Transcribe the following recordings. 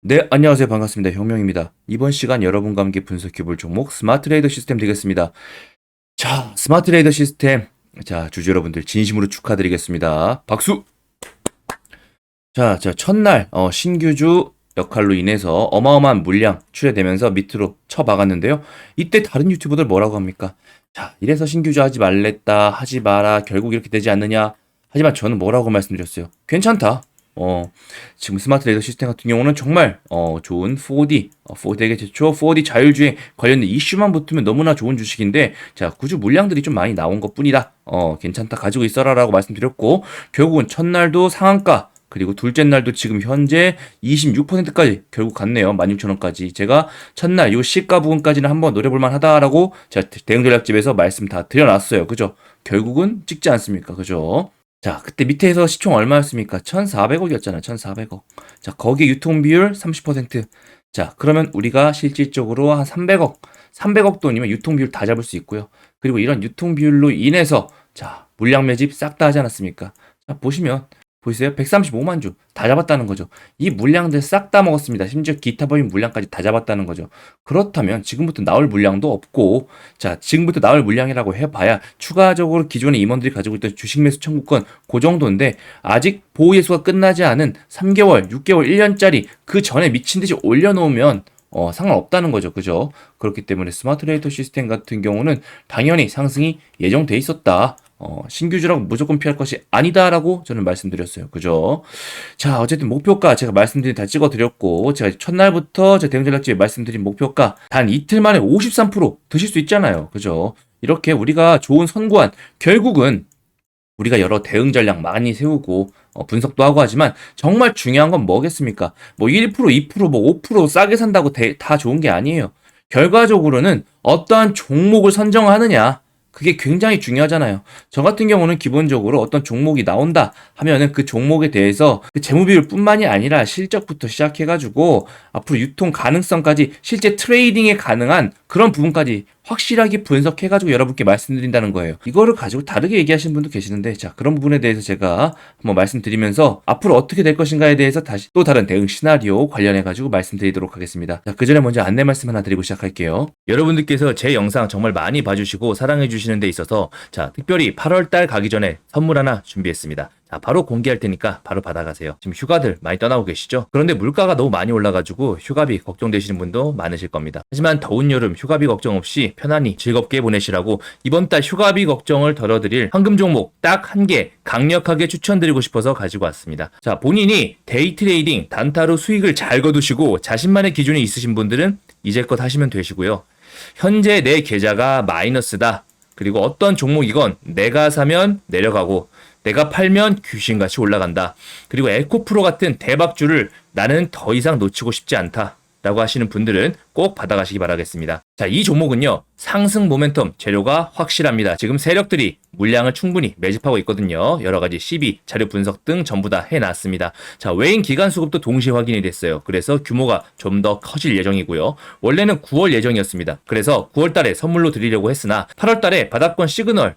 네, 안녕하세요. 반갑습니다. 혁명입니다. 이번 시간 여러분과 함께 분석해볼 종목 스마트 레이더 시스템 되겠습니다. 자, 스마트 레이더 시스템. 자, 주주 여러분들 진심으로 축하드리겠습니다. 박수! 자, 자, 첫날, 어, 신규주 역할로 인해서 어마어마한 물량 출회되면서 밑으로 쳐박았는데요. 이때 다른 유튜버들 뭐라고 합니까? 자, 이래서 신규주 하지 말랬다, 하지 마라, 결국 이렇게 되지 않느냐. 하지만 저는 뭐라고 말씀드렸어요? 괜찮다. 어, 지금 스마트 레이더 시스템 같은 경우는 정말 어, 좋은 4D, 어, 4D에게 제초 4D 자율주행 관련된 이슈만 붙으면 너무나 좋은 주식인데 자 구주 물량들이 좀 많이 나온 것 뿐이다. 어, 괜찮다 가지고 있어라라고 말씀드렸고 결국은 첫날도 상한가 그리고 둘째 날도 지금 현재 26%까지 결국 갔네요. 16,000원까지. 제가 첫날 요 시가 부분까지는 한번 노려볼 만 하다라고 제가 대응 전략집에서 말씀 다 드려놨어요. 그죠? 결국은 찍지 않습니까? 그죠? 자, 그때 밑에서 시총 얼마였습니까? 1,400억이었잖아요. 1,400억. 자, 거기에 유통 비율 30%. 자, 그러면 우리가 실질적으로 한 300억, 300억 돈이면 유통 비율 다 잡을 수 있고요. 그리고 이런 유통 비율로 인해서 자, 물량 매집 싹 다 하지 않았습니까? 자, 보시면 보이세요? 135만 주 다 잡았다는 거죠. 이 물량들 싹 다 먹었습니다. 심지어 기타 법인 물량까지 다 잡았다는 거죠. 그렇다면 지금부터 나올 물량도 없고 자 지금부터 나올 물량이라고 해봐야 추가적으로 기존의 임원들이 가지고 있던 주식 매수 청구권 그 정도인데 아직 보호 예수가 끝나지 않은 3개월, 6개월, 1년짜리 그 전에 미친 듯이 올려놓으면 어, 상관없다는 거죠. 그죠? 그렇기 때문에 스마트 레이터 시스템 같은 경우는 당연히 상승이 예정돼 있었다. 어, 신규주라고 무조건 피할 것이 아니다라고 저는 말씀드렸어요. 그죠? 자, 어쨌든 목표가 제가 말씀드린 다 찍어드렸고, 제가 첫날부터 제 대응전략집에 말씀드린 목표가 단 이틀 만에 53% 드실 수 있잖아요. 그죠? 이렇게 우리가 좋은 선구안, 결국은 우리가 여러 대응 전략 많이 세우고 어, 분석도 하고 하지만 정말 중요한 건 뭐겠습니까? 뭐 1%, 2%, 뭐 5% 싸게 산다고 대- 다 좋은 게 아니에요. 결과적으로는 어떠한 종목을 선정하느냐 그게 굉장히 중요하잖아요. 저 같은 경우는 기본적으로 어떤 종목이 나온다 하면은 그 종목에 대해서 그 재무 비율뿐만이 아니라 실적부터 시작해가지고 앞으로 유통 가능성까지 실제 트레이딩에 가능한 그런 부분까지 확실하게 분석해가지고 여러분께 말씀드린다는 거예요. 이거를 가지고 다르게 얘기하시는 분도 계시는데 자 그런 부분에 대해서 제가 한번 말씀드리면서 앞으로 어떻게 될 것인가에 대해서 다시 또 다른 대응 시나리오 관련해가지고 말씀드리도록 하겠습니다. 자, 그 전에 먼저 안내 말씀 하나 드리고 시작할게요. 여러분들께서 제 영상 정말 많이 봐주시고 사랑해주시는 데 있어서 자 특별히 8월달 가기 전에 선물 하나 준비했습니다. 자, 바로 공개할 테니까 바로 받아가세요. 지금 휴가들 많이 떠나고 계시죠? 그런데 물가가 너무 많이 올라가지고 휴가비 걱정되시는 분도 많으실 겁니다. 하지만 더운 여름 휴가비 걱정 없이 편안히 즐겁게 보내시라고 이번 달 휴가비 걱정을 덜어드릴 황금 종목 딱 한 개 강력하게 추천드리고 싶어서 가지고 왔습니다. 자, 본인이 데이 트레이딩 단타로 수익을 잘 거두시고 자신만의 기준이 있으신 분들은 이제껏 하시면 되시고요. 현재 내 계좌가 마이너스다. 그리고 어떤 종목이건 내가 사면 내려가고 내가 팔면 귀신같이 올라간다. 그리고 에코프로 같은 대박주를 나는 더 이상 놓치고 싶지 않다. 라고 하시는 분들은 꼭 받아가시기 바라겠습니다. 자, 이 종목은요, 상승 모멘텀 재료가 확실합니다. 지금 세력들이 물량을 충분히 매집하고 있거든요. 여러 가지 CB, 자료 분석 등 전부 다 해놨습니다. 자, 외인 기간 수급도 동시에 확인이 됐어요. 그래서 규모가 좀 더 커질 예정이고요. 원래는 9월 예정이었습니다. 그래서 9월 달에 선물로 드리려고 했으나 8월 달에 바닥권 시그널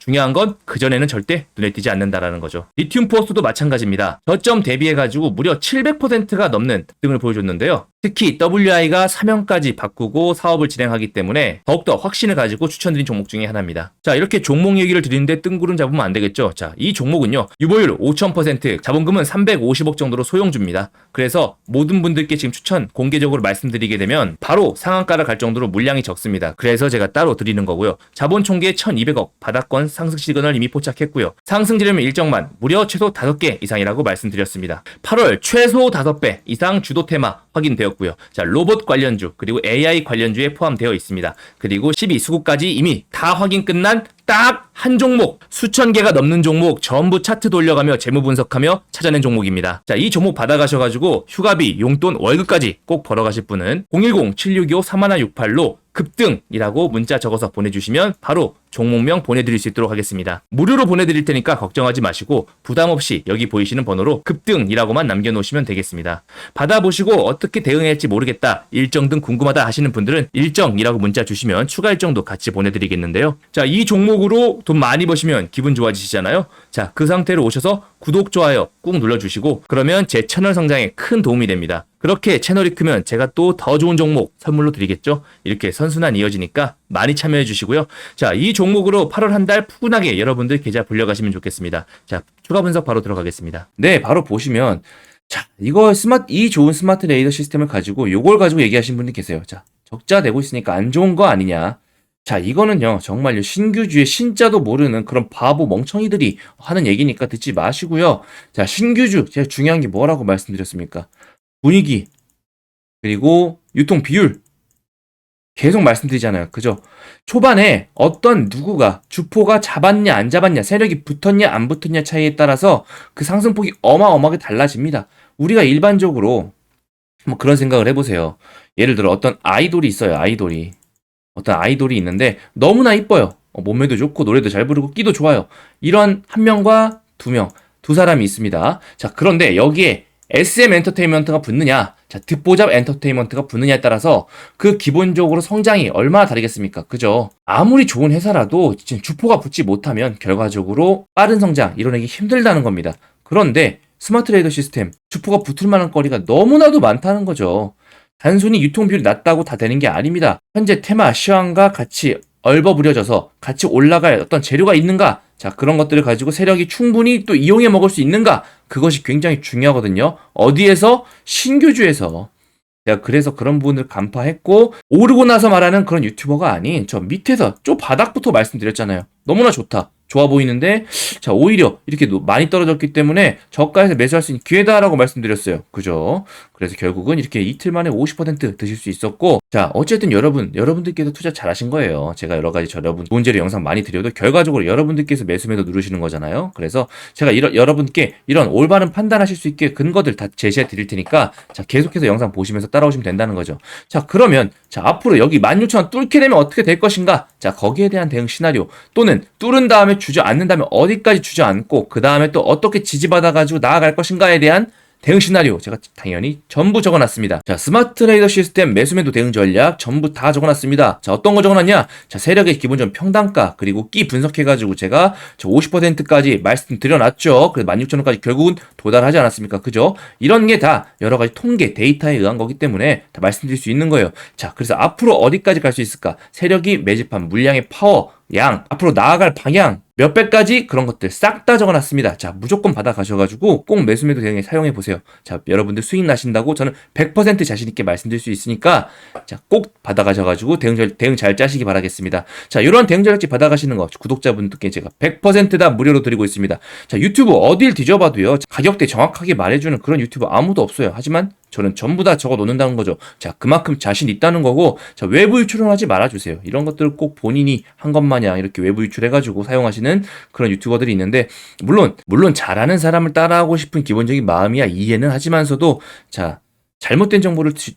중요한 건 그전에는 절대 눈에 띄지 않는다라는 거죠. 리튬 포스도 마찬가지입니다. 저점 대비해가지고 무려 700%가 넘는 등을 보여줬는데요. 특히 WI가 사명까지 바꾸고 사업을 진행하기 때문에 더욱더 확신을 가지고 추천드린 종목 중에 하나입니다. 자, 이렇게 종목 얘기를 드리는데 뜬구름 잡으면 안 되겠죠. 자, 이 종목은요. 유보율 5000%, 자본금은 350억 정도로 소용줍니다. 그래서 모든 분들께 지금 추천 공개적으로 말씀드리게 되면 바로 상한가를 갈 정도로 물량이 적습니다. 그래서 제가 따로 드리는 거고요. 자본 총계 1200억, 바닥권 상승 시그널 이미 포착했고요. 상승 지르면 일정만 무려 최소 5개 이상이라고 말씀드렸습니다. 8월 최소 5배 이상 주도 테마 확인되었고요. 자, 로봇 관련주 그리고 AI 관련주에 포함되어 있습니다. 그리고 12수구까지 이미 다 확인 끝난 딱한 종목, 수천 개가 넘는 종목 전부 차트 돌려가며 재무 분석하며 찾아낸 종목입니다. 자, 이 종목 받아가셔가지고 휴가비, 용돈, 월급까지 꼭 벌어가실 분은 010-765-3168로 급등이라고 문자 적어서 보내주시면 바로 종목명 보내드릴 수 있도록 하겠습니다. 무료로 보내드릴 테니까 걱정하지 마시고 부담 없이 여기 보이시는 번호로 급등이라고만 남겨놓으시면 되겠습니다. 받아보시고 어떻게 대응할지 모르겠다, 일정 등 궁금하다 하시는 분들은 일정이라고 문자 주시면 추가 일정도 같이 보내드리겠는데요. 자, 이 종목으로 돈 많이 버시면 기분 좋아지시잖아요. 자, 그 상태로 오셔서 구독, 좋아요 꾹 눌러주시고 그러면 제 채널 성장에 큰 도움이 됩니다. 그렇게 채널이 크면 제가 또 더 좋은 종목 선물로 드리겠죠? 이렇게 선순환 이어지니까 많이 참여해 주시고요. 자, 이 종목으로 8월 한 달 푸근하게 여러분들 계좌 불려가시면 좋겠습니다. 자, 추가 분석 바로 들어가겠습니다. 네, 바로 보시면 자, 이거 스마트 이 좋은 스마트 레이더 시스템을 가지고 요걸 가지고 얘기하신 분이 계세요. 자, 적자 되고 있으니까 안 좋은 거 아니냐? 자, 이거는요, 정말요, 신규주의 신자도 모르는 그런 바보 멍청이들이 하는 얘기니까 듣지 마시고요. 자, 신규주, 제가 중요한 게 뭐라고 말씀드렸습니까? 분위기, 그리고 유통 비율. 계속 말씀드리잖아요. 그죠? 초반에 어떤 누구가 주포가 잡았냐, 안 잡았냐, 세력이 붙었냐, 안 붙었냐 차이에 따라서 그 상승폭이 어마어마하게 달라집니다. 우리가 일반적으로 뭐 그런 생각을 해보세요. 예를 들어 어떤 아이돌이 있어요, 아이돌이. 어떤 아이돌이 있는데 너무나 이뻐요. 어, 몸매도 좋고 노래도 잘 부르고 끼도 좋아요. 이런 한 명과 두 명, 두 사람이 있습니다. 자, 그런데 여기에 SM 엔터테인먼트가 붙느냐, 자, 듣보잡 엔터테인먼트가 붙느냐에 따라서 그 기본적으로 성장이 얼마나 다르겠습니까? 그죠? 아무리 좋은 회사라도 주포가 붙지 못하면 결과적으로 빠른 성장 이뤄내기 힘들다는 겁니다. 그런데 스마트 레이더 시스템, 주포가 붙을 만한 거리가 너무나도 많다는 거죠. 단순히 유통 비율이 낮다고 다 되는 게 아닙니다. 현재 테마 시황과 같이 얼버무려져서 같이 올라갈 어떤 재료가 있는가? 자, 그런 것들을 가지고 세력이 충분히 또 이용해 먹을 수 있는가? 그것이 굉장히 중요하거든요. 어디에서? 신규주에서. 제가 그래서 그런 부분을 간파했고, 오르고 나서 말하는 그런 유튜버가 아닌 저 밑에서 저 바닥부터 말씀드렸잖아요. 너무나 좋다. 좋아 보이는데, 자, 오히려 이렇게 노- 많이 떨어졌기 때문에 저가에서 매수할 수 있는 기회다라고 말씀드렸어요. 그죠? 그래서 결국은 이렇게 이틀 만에 50% 드실 수 있었고, 자, 어쨌든 여러분, 여러분들께서 투자 잘 하신 거예요. 제가 여러 가지 저 여러분 재료 영상 많이 드려도 결과적으로 여러분들께서 매수매도 누르시는 거잖아요. 그래서 제가 이런, 여러분께 이런 올바른 판단하실 수 있게 근거들 다 제시해 드릴 테니까, 자, 계속해서 영상 보시면서 따라오시면 된다는 거죠. 자, 그러면, 자, 앞으로 여기 16,000원 뚫게 되면 어떻게 될 것인가? 자, 거기에 대한 대응 시나리오, 또는 뚫은 다음에 주저앉는다면 어디까지 주저앉고, 그 다음에 또 어떻게 지지받아가지고 나아갈 것인가에 대한 대응 시나리오 제가 당연히 전부 적어놨습니다. 자 스마트 레이더 시스템 매수매도 대응 전략 전부 다 적어놨습니다. 자 어떤 거 적어놨냐? 자 세력의 기본적 평단가 그리고 끼 분석해가지고 제가 저 50%까지 말씀드려놨죠. 그래서 16,000원까지 결국은 도달하지 않았습니까? 그죠? 이런 게 다 여러 가지 통계 데이터에 의한 거기 때문에 다 말씀드릴 수 있는 거예요. 자 그래서 앞으로 어디까지 갈 수 있을까? 세력이 매집한 물량의 파워 양, 앞으로 나아갈 방향, 몇 배까지 그런 것들 싹 다 적어놨습니다. 자, 무조건 받아가셔가지고 꼭 매수매도 대응에 사용해 보세요. 자, 여러분들 수익 나신다고 저는 100% 자신있게 말씀드릴 수 있으니까, 자, 꼭 받아가셔가지고 대응, 절- 대응 잘 짜시기 바라겠습니다. 자, 이런 대응 전략지 받아가시는 거 구독자분들께 제가 100%다 무료로 드리고 있습니다. 자, 유튜브 어딜 뒤져봐도요, 가격대 정확하게 말해주는 그런 유튜버 아무도 없어요. 하지만 저는 전부 다 적어 놓는다는 거죠. 자, 그만큼 자신 있다는 거고, 자, 외부 유출은 하지 말아주세요. 이런 것들을 꼭 본인이 한 것 마냥 이렇게 외부 유출해가지고 사용하시는 그런 유튜버들이 있는데, 물론, 물론 잘하는 사람을 따라하고 싶은 기본적인 마음이야 이해는 하지만서도, 자, 잘못된 정보를 지-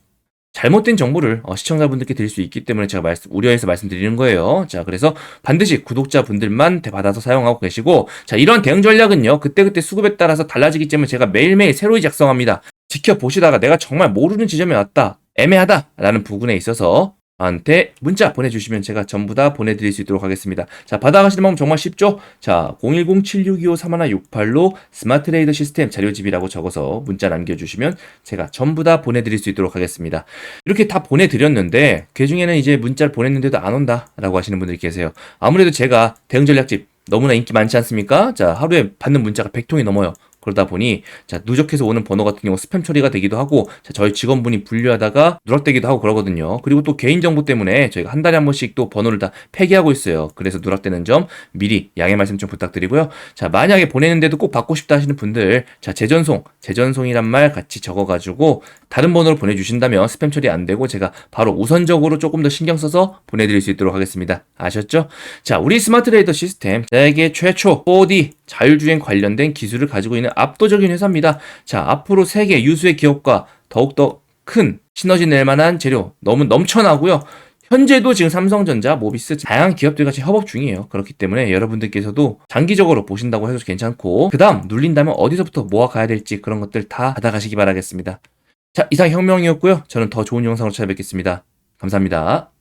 잘못된 정보를 어, 시청자분들께 드릴 수 있기 때문에 제가 말씀, 우려해서 말씀드리는 거예요. 자, 그래서 반드시 구독자분들만 대- 받아서 사용하고 계시고, 자, 이런 대응 전략은요, 그때그때 수급에 따라서 달라지기 때문에 제가 매일매일 새로이 작성합니다. 지켜보시다가 내가 정말 모르는 지점에 왔다. 애매하다. 라는 부분에 있어서 저한테 문자 보내주시면 제가 전부 다 보내드릴 수 있도록 하겠습니다. 자, 받아가시는 방법 정말 쉽죠? 자, 010-7625-3168로 스마트 레이더 시스템 자료집이라고 적어서 문자 남겨주시면 제가 전부 다 보내드릴 수 있도록 하겠습니다. 이렇게 다 보내드렸는데, 그 중에는 이제 문자를 보냈는데도 안 온다. 라고 하시는 분들이 계세요. 아무래도 제가 대응 전략집 너무나 인기 많지 않습니까? 자, 하루에 받는 문자가 100통이 넘어요. 그러다 보니 자 누적해서 오는 번호 같은 경우 스팸 처리가 되기도 하고 자, 저희 직원분이 분류하다가 누락되기도 하고 그러거든요. 그리고 또 개인 정보 때문에 저희가 한 달에 한 번씩 또 번호를 다 폐기하고 있어요. 그래서 누락되는 점 미리 양해 말씀 좀 부탁드리고요. 자 만약에 보내는데도 꼭 받고 싶다 하시는 분들 자 재전송 재전송이란 말 같이 적어가지고 다른 번호로 보내주신다면 스팸 처리 안 되고 제가 바로 우선적으로 조금 더 신경 써서 보내드릴 수 있도록 하겠습니다. 아셨죠? 자 우리 스마트 레이더 시스템 세계 최초 4D 자율주행 관련된 기술을 가지고 있는 압도적인 회사입니다. 자, 앞으로 세계 유수의 기업과 더욱더 큰 시너지 낼 만한 재료 너무 넘쳐나고요. 현재도 지금 삼성전자, 모비스 다양한 기업들과 지금 협업 중이에요. 그렇기 때문에 여러분들께서도 장기적으로 보신다고 해도 괜찮고 그 다음 눌린다면 어디서부터 모아가야 될지 그런 것들 다 받아가시기 바라겠습니다. 자, 이상 혁명이었고요. 저는 더 좋은 영상으로 찾아뵙겠습니다. 감사합니다.